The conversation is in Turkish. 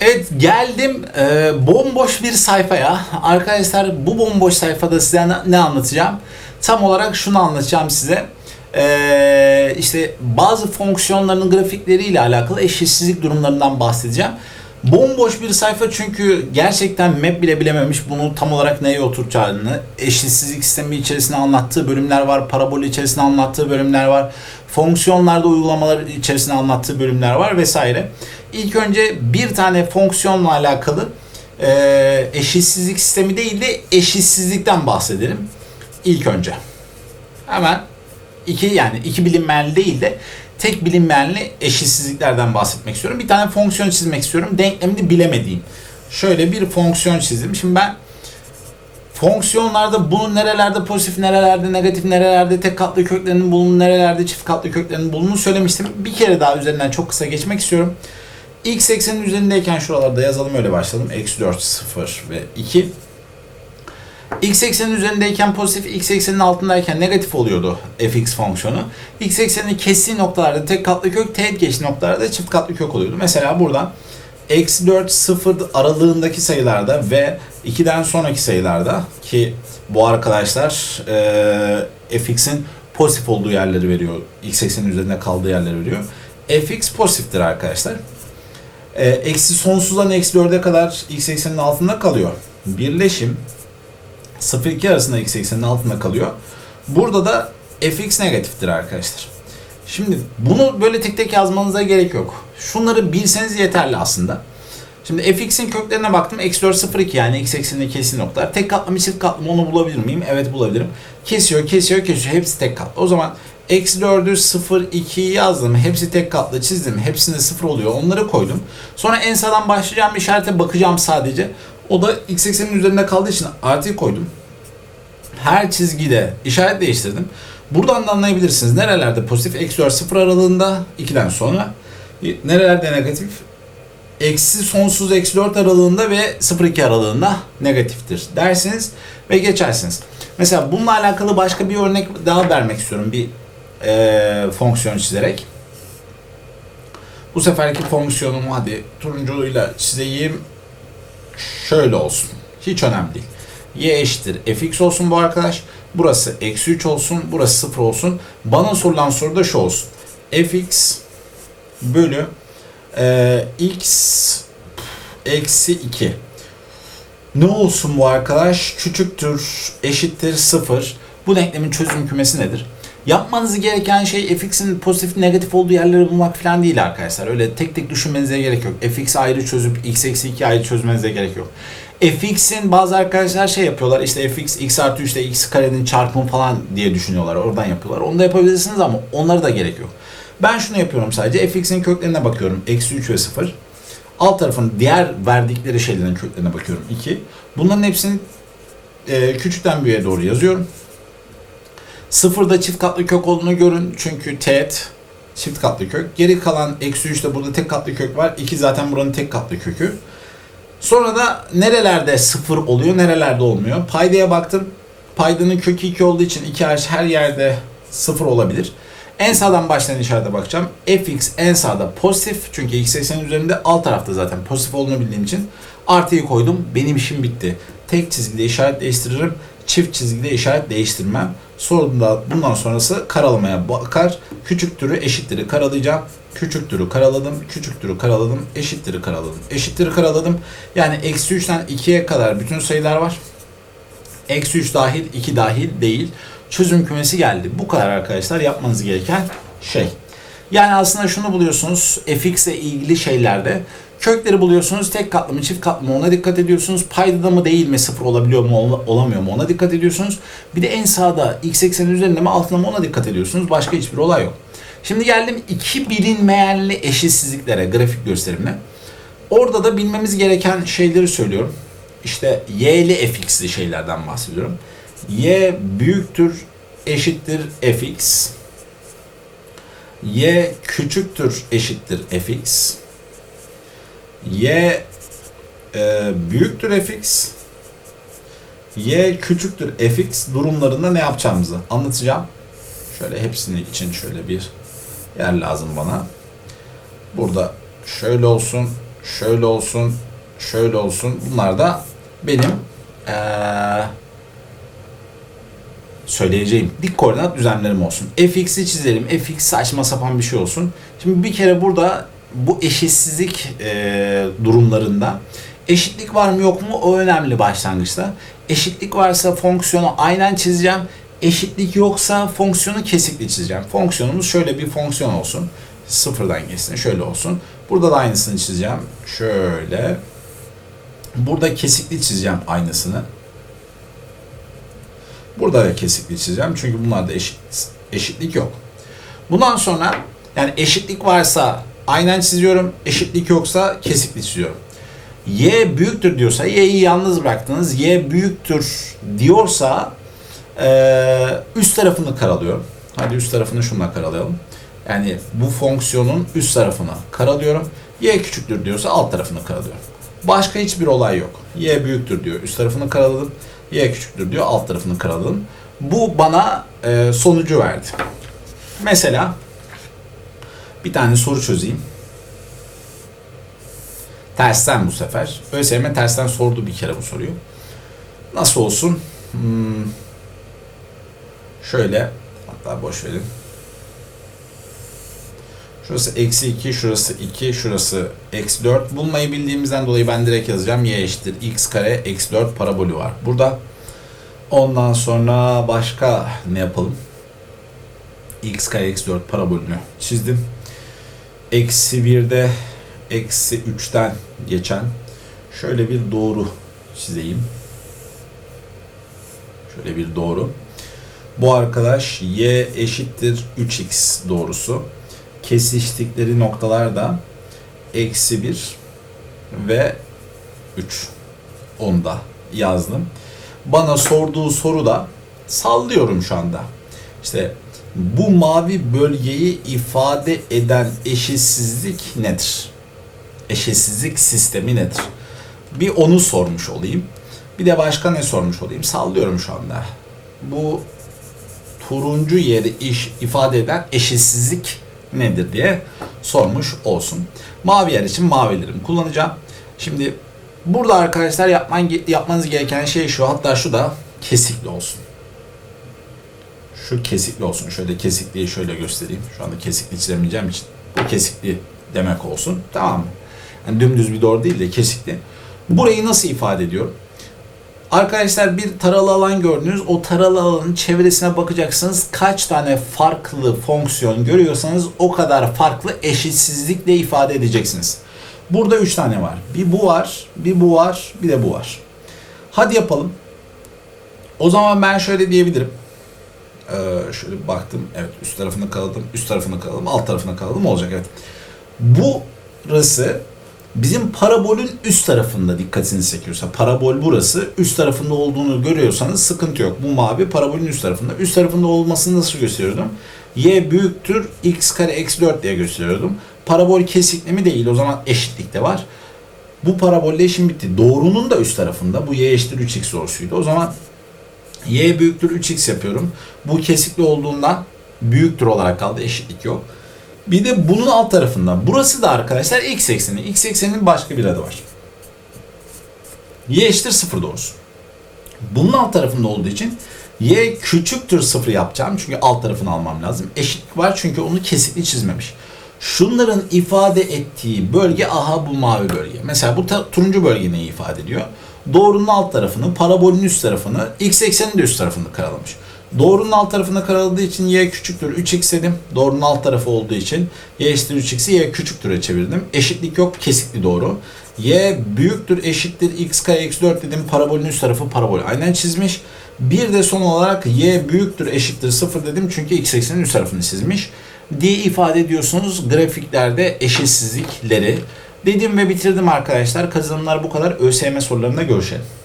Evet geldim e, bomboş bir sayfaya. Arkadaşlar bu bomboş sayfada size ne, anlatacağım? Tam olarak şunu anlatacağım size. E, işte bazı fonksiyonların grafikleriyle alakalı eşitsizlik durumlarından bahsedeceğim. Bomboş bir sayfa çünkü gerçekten map bile bilememiş bunu tam olarak neye oturacağını. Eşitsizlik sistemi içerisinde anlattığı bölümler var. Parabol içerisinde anlattığı bölümler var. Fonksiyonlarda uygulamalar içerisinde anlattığı bölümler var vesaire. İlk önce bir tane fonksiyonla alakalı e, eşitsizlik sistemi değil de eşitsizlikten bahsedelim. İlk önce. Hemen iki yani iki bilinmeyenli değil de tek bilinmeyenli eşitsizliklerden bahsetmek istiyorum. Bir tane fonksiyon çizmek istiyorum. Denklemini bilemediğim. Şöyle bir fonksiyon çizdim. Şimdi ben fonksiyonlarda bunun nerelerde pozitif, nerelerde negatif, nerelerde tek katlı köklerinin bulunduğu, nerelerde çift katlı köklerinin bulunduğunu söylemiştim. Bir kere daha üzerinden çok kısa geçmek istiyorum. X eksenin üzerindeyken şuralarda yazalım öyle başladım. Eksi 4, 0 ve 2. X eksenin üzerindeyken pozitif, x eksenin altındayken negatif oluyordu fx fonksiyonu. X eksenin kestiği noktalarda tek katlı kök, teğet geçtiği noktalarda çift katlı kök oluyordu. Mesela buradan eksi 4, 0 aralığındaki sayılarda ve 2'den sonraki sayılarda ki bu arkadaşlar e, fx'in pozitif olduğu yerleri veriyor. X eksenin üzerinde kaldığı yerleri veriyor. fx pozitiftir arkadaşlar. E, eksi sonsuzdan eksi 4'e kadar x eksenin altında kalıyor. Birleşim 0-2 arasında x eksenin altında kalıyor. Burada da fx negatiftir arkadaşlar. Şimdi bunu böyle tek tek yazmanıza gerek yok. Şunları bilseniz yeterli aslında. Şimdi fx'in köklerine baktım. Eksi 4 0 2 yani x ekseninde kesin noktalar. Tek katlı mı çift katlı mı onu bulabilir miyim? Evet bulabilirim. Kesiyor kesiyor kesiyor. Hepsi tek katlı. O zaman eksi 4'ü 0 2'yi yazdım. Hepsi tek katlı çizdim. Hepsinde 0 oluyor. Onları koydum. Sonra en sağdan başlayacağım işarete bakacağım sadece. O da x eksenin üzerinde kaldığı için artıyı koydum. Her çizgide işaret değiştirdim. Buradan da anlayabilirsiniz. Nerelerde pozitif? Eksi 4 0 aralığında 2'den sonra. Nerelerde negatif? Eksi sonsuz eksi 4 aralığında ve 0-2 aralığında negatiftir dersiniz ve geçersiniz. Mesela bununla alakalı başka bir örnek daha vermek istiyorum. Bir e, fonksiyon çizerek. Bu seferki fonksiyonumu hadi turuncuyla çizeyim. Şöyle olsun. Hiç önemli değil. y eşittir fx olsun bu arkadaş. Burası eksi 3 olsun. Burası 0 olsun. Bana sorulan soru da şu olsun. fx bölü e, x eksi 2. Ne olsun bu arkadaş? Küçüktür, eşittir 0. Bu denklemin çözüm kümesi nedir? Yapmanız gereken şey fx'in pozitif negatif olduğu yerleri bulmak falan değil arkadaşlar. Öyle tek tek düşünmenize gerek yok. fx ayrı çözüp x eksi 2 ayrı çözmenize gerek yok. fx'in bazı arkadaşlar şey yapıyorlar işte fx x artı 3 ile x karenin çarpımı falan diye düşünüyorlar. Oradan yapıyorlar. Onu da yapabilirsiniz ama onlara da gerek yok. Ben şunu yapıyorum sadece. fx'in köklerine bakıyorum. Eksi 3 ve 0. Alt tarafın diğer verdikleri şeylerin köklerine bakıyorum. 2. Bunların hepsini e, küçükten büyüğe doğru yazıyorum. Sıfırda çift katlı kök olduğunu görün. Çünkü teğet çift katlı kök. Geri kalan eksi 3'te burada tek katlı kök var. 2 zaten buranın tek katlı kökü. Sonra da nerelerde sıfır oluyor, nerelerde olmuyor. Paydaya baktım. Paydanın kökü 2 olduğu için 2 hariç her yerde sıfır olabilir. En sağdan başlayan işarete bakacağım. fx en sağda pozitif. Çünkü x eksenin üzerinde alt tarafta zaten pozitif olduğunu bildiğim için artıyı koydum. Benim işim bitti. Tek çizgide işaret değiştiririm. Çift çizgide işaret değiştirmem. Sorunda bundan sonrası karalamaya bakar. Küçüktürü eşittir'i karalayacağım. Küçüktürü karaladım. Küçüktürü karaladım. Eşittir'i karaladım. Eşittir'i karaladım. Yani eksi 3'ten 2'ye kadar bütün sayılar var. Eksi 3 dahil 2 dahil değil çözüm kümesi geldi. Bu kadar arkadaşlar yapmanız gereken şey. Yani aslında şunu buluyorsunuz fx ile ilgili şeylerde. Kökleri buluyorsunuz. Tek katlı mı çift katlı mı ona dikkat ediyorsunuz. Paydada mı değil mi sıfır olabiliyor mu olamıyor mu ona dikkat ediyorsunuz. Bir de en sağda x eksenin üzerinde mi altında mı ona dikkat ediyorsunuz. Başka hiçbir olay yok. Şimdi geldim iki bilinmeyenli eşitsizliklere grafik gösterimine. Orada da bilmemiz gereken şeyleri söylüyorum. İşte y'li fx'li şeylerden bahsediyorum y büyüktür eşittir fx y küçüktür eşittir fx y e, büyüktür fx y küçüktür fx durumlarında ne yapacağımızı anlatacağım. Şöyle hepsini için şöyle bir yer lazım bana. Burada şöyle olsun, şöyle olsun, şöyle olsun. Bunlar da benim eee, söyleyeceğim dik koordinat düzenlerim olsun. fx'i çizelim. fx saçma sapan bir şey olsun. Şimdi bir kere burada bu eşitsizlik eee, durumlarında eşitlik var mı yok mu o önemli başlangıçta. Eşitlik varsa fonksiyonu aynen çizeceğim. Eşitlik yoksa fonksiyonu kesikli çizeceğim. Fonksiyonumuz şöyle bir fonksiyon olsun. Sıfırdan geçsin. Şöyle olsun. Burada da aynısını çizeceğim. Şöyle. Burada kesikli çizeceğim aynısını. Burada da kesikli çizeceğim. Çünkü bunlarda eşit, eşitlik yok. Bundan sonra yani eşitlik varsa aynen çiziyorum. Eşitlik yoksa kesikli çiziyorum. Y büyüktür diyorsa y'yi yalnız bıraktınız. Y büyüktür diyorsa eee, üst tarafını karalıyorum. Hadi üst tarafını şunla karalayalım. Yani bu fonksiyonun üst tarafını karalıyorum. Y küçüktür diyorsa alt tarafını karalıyorum. Başka hiçbir olay yok. Y büyüktür diyor. Üst tarafını karaladım. Y küçüktür diyor. Alt tarafını karaladım. Bu bana e, sonucu verdi. Mesela bir tane soru çözeyim. Tersten bu sefer. ÖSYM tersten sordu bir kere bu soruyu. Nasıl olsun? Hmm, şöyle hatta boş verin. Şurası eksi 2, şurası 2, şurası eksi 4. Bulmayı bildiğimizden dolayı ben direkt yazacağım. Y eşittir x kare eksi 4 parabolü var. Burada ondan sonra başka ne yapalım? x kare eksi 4 parabolünü çizdim. Eksi 1'de eksi 3'ten geçen şöyle bir doğru çizeyim. Şöyle bir doğru. Bu arkadaş y eşittir 3x doğrusu kesiştikleri noktalar da eksi 1 ve 3. Onu da yazdım. Bana sorduğu soru da sallıyorum şu anda. İşte bu mavi bölgeyi ifade eden eşitsizlik nedir? Eşitsizlik sistemi nedir? Bir onu sormuş olayım. Bir de başka ne sormuş olayım? Sallıyorum şu anda. Bu turuncu yeri iş ifade eden eşitsizlik nedir diye sormuş olsun. Mavi yer için mavilerimi kullanacağım. Şimdi burada arkadaşlar yapman, yapmanız gereken şey şu. Hatta şu da kesikli olsun. Şu kesikli olsun. Şöyle kesikliği şöyle göstereyim. Şu anda kesikli çizemeyeceğim için. Bu kesikli demek olsun. Tamam mı? Yani dümdüz bir doğru değil de kesikli. Burayı nasıl ifade ediyorum? Arkadaşlar bir taralı alan gördünüz. O taralı alanın çevresine bakacaksınız. Kaç tane farklı fonksiyon görüyorsanız o kadar farklı eşitsizlikle ifade edeceksiniz. Burada 3 tane var. Bir bu var, bir bu var, bir de bu var. Hadi yapalım. O zaman ben şöyle diyebilirim. Ee, şöyle baktım. Evet üst tarafını kaladım, üst tarafını kaladım, alt tarafını kaladım olacak evet. Burası bizim parabolün üst tarafında dikkatinizi çekiyorsa parabol burası üst tarafında olduğunu görüyorsanız sıkıntı yok. Bu mavi parabolün üst tarafında. Üst tarafında olmasını nasıl gösteriyordum? Y büyüktür x kare eksi 4 diye gösteriyordum. Parabol kesikli değil o zaman eşitlik de var. Bu parabolle işim bitti. Doğrunun da üst tarafında. Bu y eşittir 3x doğrusuydu. O zaman y büyüktür 3x yapıyorum. Bu kesikli olduğundan büyüktür olarak kaldı. Eşitlik yok. Bir de bunun alt tarafında. Burası da arkadaşlar x ekseni. X ekseninin başka bir adı var. Y eşittir 0 doğrusu. Bunun alt tarafında olduğu için y küçüktür 0 yapacağım. Çünkü alt tarafını almam lazım. Eşitlik var çünkü onu kesikli çizmemiş. Şunların ifade ettiği bölge aha bu mavi bölge. Mesela bu turuncu bölge neyi ifade ediyor? Doğrunun alt tarafını, parabolün üst tarafını, x eksenin de üst tarafını karalamış. Doğrunun alt tarafını karaladığı için y küçüktür 3x dedim. Doğrunun alt tarafı olduğu için y eşittir 3x'i y küçüktür'e çevirdim. Eşitlik yok kesikli doğru. y büyüktür eşittir x kare eksi 4 dedim. Parabolün üst tarafı parabol aynen çizmiş. Bir de son olarak y büyüktür eşittir 0 dedim. Çünkü x eksenin üst tarafını çizmiş. diye ifade ediyorsunuz grafiklerde eşitsizlikleri. Dedim ve bitirdim arkadaşlar. Kazanımlar bu kadar. ÖSYM sorularında görüşelim.